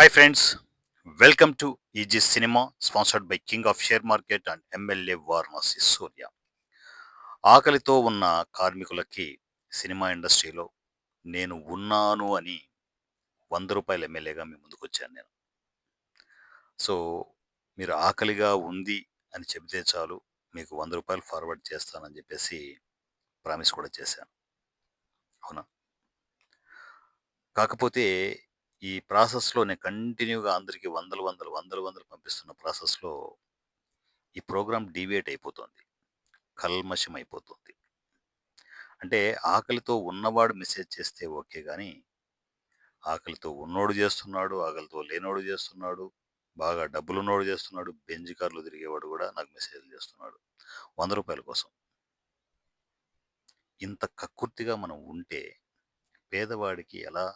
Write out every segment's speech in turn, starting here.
Hi friends welcome to easy cinema sponsored by king of share market and MLA Varanasi Surya ఆకలితో ఉన్న కార్మికులకి cinema ఇండస్ట్రీలో నేను ఉన్నాను అని వంద రూపాయల ఎమ్మెల్యేగా మీ ముందుకు వచ్చాను నేను. సో మీరు ఆకలిగా ఉంది అని చెబితే చాలు మీకు వంద రూపాయలు ఫార్వర్డ్ చేస్తానని చెప్పేసి ప్రామిస్ కూడా చేశాను. అవునా? కాకపోతే ఈ ప్రాసెస్లో నేను కంటిన్యూగా అందరికీ వందలు వందలు వందలు వందలు పంపిస్తున్న ప్రాసెస్లో ఈ ప్రోగ్రామ్ డీవియేట్ అయిపోతుంది. కల్మషం అయిపోతుంది అంటే ఆకలితో ఉన్నవాడు మెసేజ్ చేస్తే ఓకే కానీ ఆకలితో ఉన్నోడు చేస్తున్నాడు ఆకలితో లేనోడు చేస్తున్నాడు బాగా డబ్బులున్నోడు చేస్తున్నాడు బెంజ్ కార్లు తిరిగేవాడు కూడా నాకు మెసేజ్ చేస్తున్నాడు. వంద రూపాయల కోసం. ఇంత కక్కుర్తిగా మనం ఉంటే పేదవాడికి ఎలా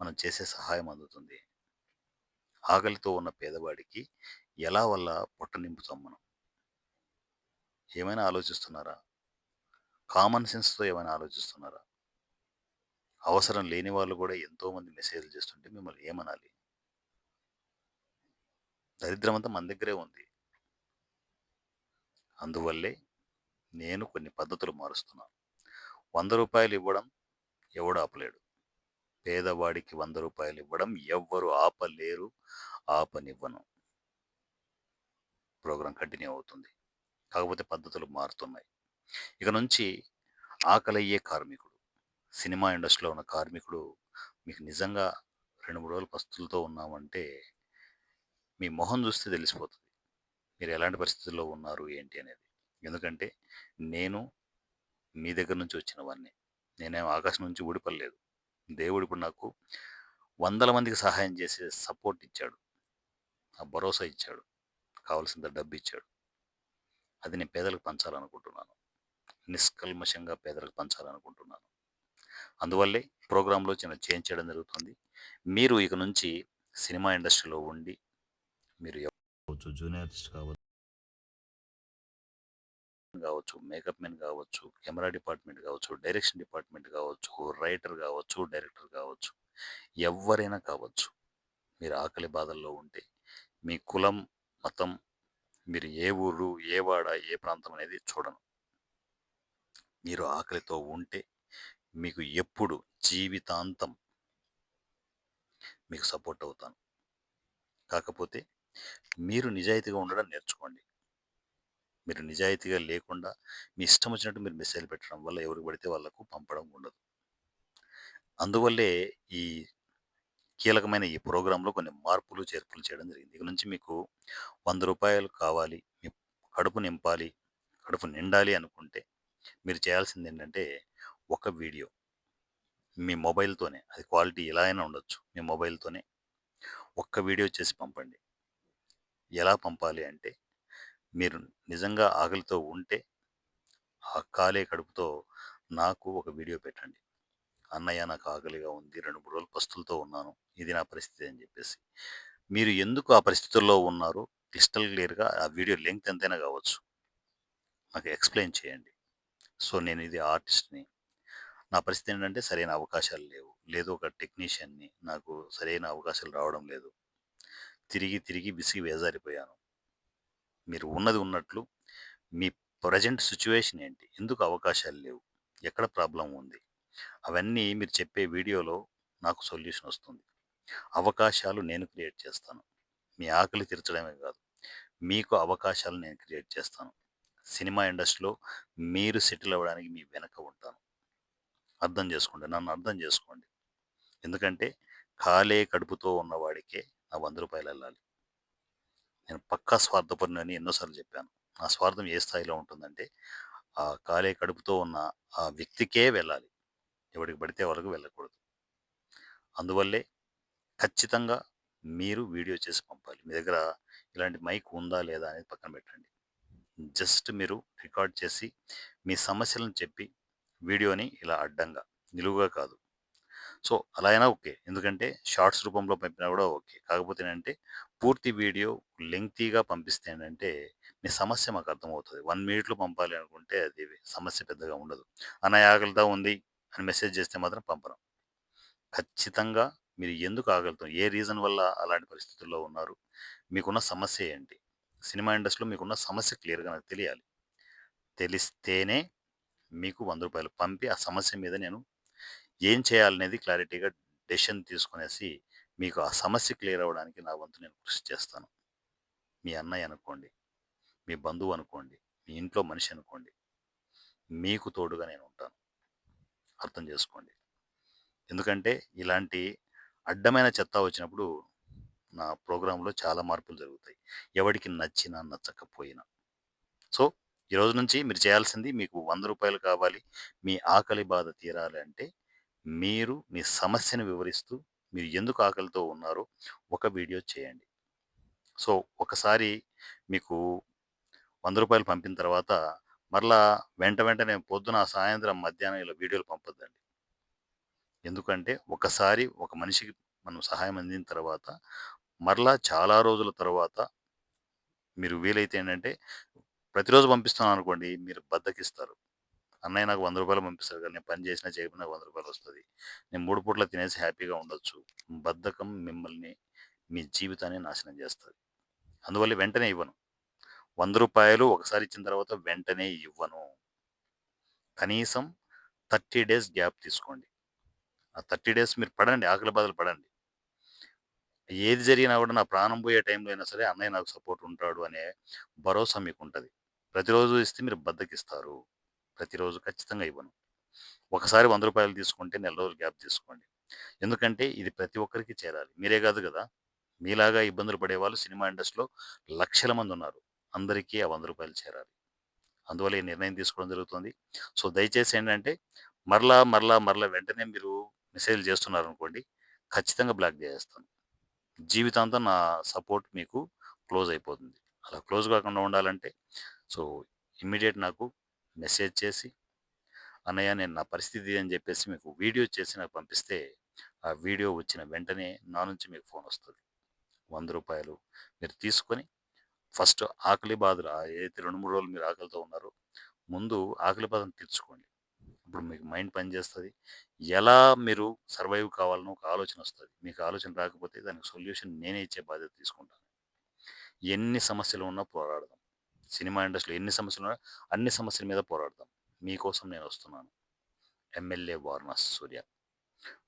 మనం చేసే సహాయం అందుతుంది. ఆకలితో ఉన్న పేదవాడికి ఎలా వల్ల పొట్ట నింపుతాం మనం? ఏమైనా ఆలోచిస్తున్నారా? కామన్ సెన్స్తో ఏమైనా ఆలోచిస్తున్నారా? అవసరం లేని వాళ్ళు కూడా ఎంతోమంది మెసేజ్లు చేస్తుంటే మిమ్మల్ని ఏమనాలి? దరిద్రం అంతా మన దగ్గరే ఉంది. అందువల్లే నేను కొన్ని పద్ధతులు మారుస్తున్నాను వంద రూపాయలు ఇవ్వడం ఎవడు ఆపలేడు. పేదవాడికి వంద రూపాయలు ఇవ్వడం ఎవ్వరు ఆపలేరు ఆపనివ్వను. ప్రోగ్రాం కంటిన్యూ అవుతుంది. కాకపోతే పద్ధతులు మారుతున్నాయి. ఇక నుంచి ఆకలయ్యే కార్మికుడు సినిమా ఇండస్ట్రీలో ఉన్న కార్మికుడు మీకు నిజంగా రెండు మూడు రోజులు పస్తులతో ఉన్నామంటే మీ మొహం చూస్తే తెలిసిపోతుంది. మీరు ఎలాంటి పరిస్థితుల్లో ఉన్నారు ఏంటి అనేది. ఎందుకంటే నేను మీ దగ్గర నుంచి వచ్చిన వాడిని నేనేం ఆకాశం నుంచి ఊడిపడలేదు. దేవుడు ఇప్పుడు నాకు వందల మందికి సహాయం చేసే సపోర్ట్ ఇచ్చాడు. ఆ భరోసా ఇచ్చాడు. కావాల్సినంత డబ్బు ఇచ్చాడు. అది నేను పేదలకు పంచాలనుకుంటున్నాను. నిష్కల్మషంగా పేదలకు పంచాలనుకుంటున్నాను. అందువల్లే ప్రోగ్రాంలో చిన్న చేంజ్ చేయడం జరుగుతుంది. మీరు ఇక నుంచి సినిమా ఇండస్ట్రీలో ఉండి మీరు జూనియర్ ఆర్టిస్ట్ కావచ్చు. కావచ్చు మేకప్ మెన్ కావచ్చు కెమెరా డిపార్ట్మెంట్ కావచ్చు డైరెక్షన్ డిపార్ట్మెంట్ కావచ్చు రైటర్ కావచ్చు డైరెక్టర్ కావచ్చు ఎవరైనా కావచ్చు. మీరు ఆకలి బాధల్లో ఉంటే మీ కులం మతం మీరు ఏ ఊరు ఏ వాడ ఏ ప్రాంతం అనేది చూడను. మీరు ఆకలితో ఉంటే మీకు ఎప్పుడు జీవితాంతం మీకు సపోర్ట్ అవుతాను. కాకపోతే మీరు నిజాయితీగా ఉండడం నేర్చుకోండి. మీరు నిజాయితీగా లేకుండా మీ ఇష్టం వచ్చినట్టు మీరు మెసేజ్ పెట్టడం వల్ల ఎవరికి పడితే వాళ్ళకు పంపడం ఉండదు. అందువల్లే ఈ కీలకమైన ఈ ప్రోగ్రాంలో కొన్ని మార్పులు చేర్పులు చేయడం జరిగింది. ఇక నుంచి మీకు వంద రూపాయలు కావాలి మీ కడుపు నింపాలి కడుపు నిండాలి అనుకుంటే మీరు చేయాల్సింది ఏంటంటే ఒక వీడియో. మీ మొబైల్తోనే అది క్వాలిటీ ఎలా అయినా ఉండొచ్చు. మీ మొబైల్తోనే ఒక్క వీడియో చేసి పంపండి. ఎలా పంపాలి అంటే మీరు నిజంగా ఆకలితో ఉంటే ఆ కాలే కడుపుతో నాకు ఒక వీడియో పెట్టండి. అన్నయ్య నాకు ఆకలిగా ఉంది. రెండు మూడు రోజులు పస్తులతో ఉన్నాను. ఇది నా పరిస్థితి అని చెప్పేసి. మీరు ఎందుకు ఆ పరిస్థితుల్లో ఉన్నారో క్రిస్టల్ క్లియర్గా ఆ వీడియో లెంగ్త్ ఎంతైనా కావచ్చు. నాకు ఎక్స్ప్లెయిన్ చేయండి. సో నేను ఇది ఆర్టిస్ట్ని. నా పరిస్థితి ఏంటంటే సరైన అవకాశాలు లేవు. లేదు ఒక టెక్నీషియన్ని. నాకు సరైన అవకాశాలు రావడం లేదు. తిరిగి తిరిగి విసిగి వేజారిపోయాను మీరు ఉన్నది ఉన్నట్లు మీ ప్రజెంట్ సిచ్యువేషన్ ఏంటి? ఎందుకు అవకాశాలు లేవు? ఎక్కడ ప్రాబ్లం ఉంది? అవన్నీ మీరు చెప్పే వీడియోలో నాకు సొల్యూషన్ వస్తుంది. అవకాశాలు నేను క్రియేట్ చేస్తాను. మీ ఆకలి తీర్చడమే కాదు మీకు అవకాశాలు నేను క్రియేట్ చేస్తాను. సినిమా ఇండస్ట్రీలో మీరు సెటిల్ అవ్వడానికి మీ వెనక ఉంటాను. అర్థం చేసుకోండి నన్ను అర్థం చేసుకోండి. ఎందుకంటే కాలే కడుపుతో ఉన్నవాడికే నా వంద రూపాయలు వెళ్ళాలి. నేను పక్కా స్వార్థపరుని అని ఎన్నోసార్లు చెప్పాను. నా స్వార్థం ఏ స్థాయిలో ఉంటుందంటే ఆ కాలే కడుపుతో ఉన్న ఆ వ్యక్తికే వెళ్ళాలి. ఎవరికి పడితే వాళ్ళకు వెళ్ళకూడదు. అందువల్లే ఖచ్చితంగా మీరు వీడియో చేసి పంపాలి. మీ దగ్గర ఇలాంటి మైక్ ఉందా లేదా అనేది పక్కన పెట్టండి. జస్ట్ మీరు రికార్డ్ చేసి మీ సమస్యలను చెప్పి వీడియోని ఇలా అడ్డంగా నిలువుగా కాదు. సో అలా అయినా ఓకే. ఎందుకంటే షార్ట్స్ రూపంలో పంపినా కూడా ఓకే. కాకపోతే ఏంటంటే పూర్తి వీడియో లెంగ్తీగా పంపిస్తే ఏంటంటే మీ సమస్య మాకు అర్థమవుతుంది. వన్ మినిట్లో పంపాలి అనుకుంటే అది సమస్య పెద్దగా ఉండదు. అన్న ఆకలితో ఉంది అని మెసేజ్ చేస్తే మాత్రం పంపడం ఖచ్చితంగా మీరు ఎందుకు ఆగలుగుతారు ఏ రీజన్ వల్ల అలాంటి పరిస్థితుల్లో ఉన్నారు? మీకున్న సమస్య ఏంటి? సినిమా ఇండస్ట్రీలో మీకున్న సమస్య క్లియర్గా నాకు తెలియాలి. తెలిస్తేనే మీకు వంద రూపాయలు పంపి ఆ సమస్య మీద నేను ఏం చేయాలనేది క్లారిటీగా డెసిషన్ తీసుకునేసి మీకు ఆ సమస్య క్లియర్ అవ్వడానికి నా వంతు నేను కృషి చేస్తాను. మీ అన్నయ్య అనుకోండి మీ బంధువు అనుకోండి మీ ఇంట్లో మనిషి అనుకోండి మీకు తోడుగా నేను ఉంటాను. అర్థం చేసుకోండి. ఎందుకంటే ఇలాంటి అడ్డమైన చెత్త వచ్చినప్పుడు నా ప్రోగ్రాంలో చాలా మార్పులు జరుగుతాయి. ఎవరికి నచ్చినా నచ్చకపోయినా. సో ఈరోజు నుంచి మీరు చేయాల్సింది మీకు వంద రూపాయలు కావాలి. మీ ఆకలి బాధ తీరాలి అంటే మీరు మీ సమస్యను వివరిస్తూ మీరు ఎందుకు ఆకలితో ఉన్నారో ఒక వీడియో చేయండి. సో ఒకసారి మీకు వంద రూపాయలు పంపిన తర్వాత మరలా వెంట వెంటనే పొద్దున సాయంత్రం మధ్యాహ్నం ఇలా వీడియోలు పంపొద్దండి. ఎందుకంటే ఒకసారి ఒక మనిషికి మనం సహాయం అందిన తర్వాత మరలా చాలా రోజుల తర్వాత మీరు వీలైతే ఏంటంటే ప్రతిరోజు పంపిస్తున్నాను అనుకోండి మీరు బద్దకిస్తారు. అన్నయ్య నాకు వంద రూపాయలు పంపిస్తారు కానీ నేను పని చేసినా చేయకపోయినా నాకు వంద రూపాయలు వస్తుంది. నేను మూడు పూట్ల తినేసి హ్యాపీగా ఉండొచ్చు. బద్ధకం మిమ్మల్ని మీ జీవితాన్ని నాశనం చేస్తుంది. అందువల్ల వెంటనే ఇవ్వను. వంద రూపాయలు ఒకసారి ఇచ్చిన తర్వాత వెంటనే ఇవ్వను. కనీసం థర్టీ డేస్ గ్యాప్ తీసుకోండి. ఆ థర్టీ డేస్ మీరు పడండి ఆకలి బాధలు పడండి. ఏది జరిగినా కూడా నా ప్రాణం పోయే టైంలో అయినా సరే అన్నయ్య నాకు సపోర్ట్ ఉంటాడు అనే భరోసా మీకు ఉంటుంది ప్రతిరోజు ఇస్తే మీరు బద్దకిస్తారు. ప్రతిరోజు ఖచ్చితంగా ఇవ్వను. ఒకసారి వంద రూపాయలు తీసుకుంటే నెల రోజులు గ్యాప్ తీసుకోండి. ఎందుకంటే ఇది ప్రతి ఒక్కరికి చేరాలి. మీరే కాదు కదా? మీలాగా ఇబ్బందులు పడే వాళ్ళు సినిమా ఇండస్ట్రీలో లక్షల మంది ఉన్నారు. అందరికీ ఆ వంద రూపాయలు చేరాలి. అందువల్ల ఈ నిర్ణయం తీసుకోవడం జరుగుతుంది. సో దయచేసి ఏంటంటే మరలా మరలా మరలా వెంటనే మీరు మెసేజ్ చేస్తున్నారు అనుకోండి ఖచ్చితంగా బ్లాక్ చేసేస్తాను. జీవితాంతం నా సపోర్ట్ మీకు క్లోజ్ అయిపోతుంది. అలా క్లోజ్ కాకుండా ఉండాలంటే సో ఇమ్మీడియట్ నాకు మెసేజ్ చేసి అన్నయ్య నేను నా పరిస్థితి అని చెప్పేసి మీకు వీడియో చేసి నాకు పంపిస్తే ఆ వీడియో వచ్చిన వెంటనే నా నుంచి మీకు ఫోన్ వస్తుంది. వంద రూపాయలు మీరు తీసుకొని ఫస్ట్ ఆకలి బాధలు ఏదైతే రెండు మూడు రోజులు మీరు ఆకలితో ఉన్నారో ముందు ఆకలి బాధను తీర్చుకోండి. ఇప్పుడు మీకు మైండ్ పనిచేస్తుంది ఎలా మీరు సర్వైవ్ కావాలనో ఒక ఆలోచన వస్తుంది. మీకు ఆలోచన రాకపోతే దానికి సొల్యూషన్ నేనే ఇచ్చే బాధ్యత తీసుకుంటాను. ఎన్ని సమస్యలు ఉన్నా పోరాడదాం. సినిమా ఇండస్ట్రీలో ఎన్ని సమస్యలు ఉన్నా అన్ని సమస్యల మీద పోరాడదాం మీకోసం నేను వస్తున్నాను. ఎమ్మెల్యే వారణాసి సూర్య.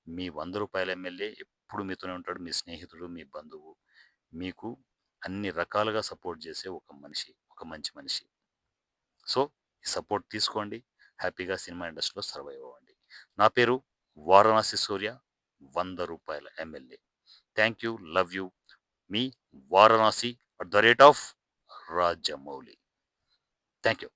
మీ వంద రూపాయల ఎమ్మెల్యే ఎప్పుడు మీతోనే ఉంటాడు. మీ స్నేహితుడు మీ బంధువు. మీకు అన్ని రకాలుగా సపోర్ట్ చేసే ఒక మనిషి ఒక మంచి మనిషి. సో ఈ సపోర్ట్ తీసుకోండి. హ్యాపీగా సినిమా ఇండస్ట్రీలో సర్వైవ్ అవ్వండి. నా పేరు వారణాసి సూర్య వంద రూపాయల MLA. Thank you love you. Me Varanasi at the rate of Rajamouli thank you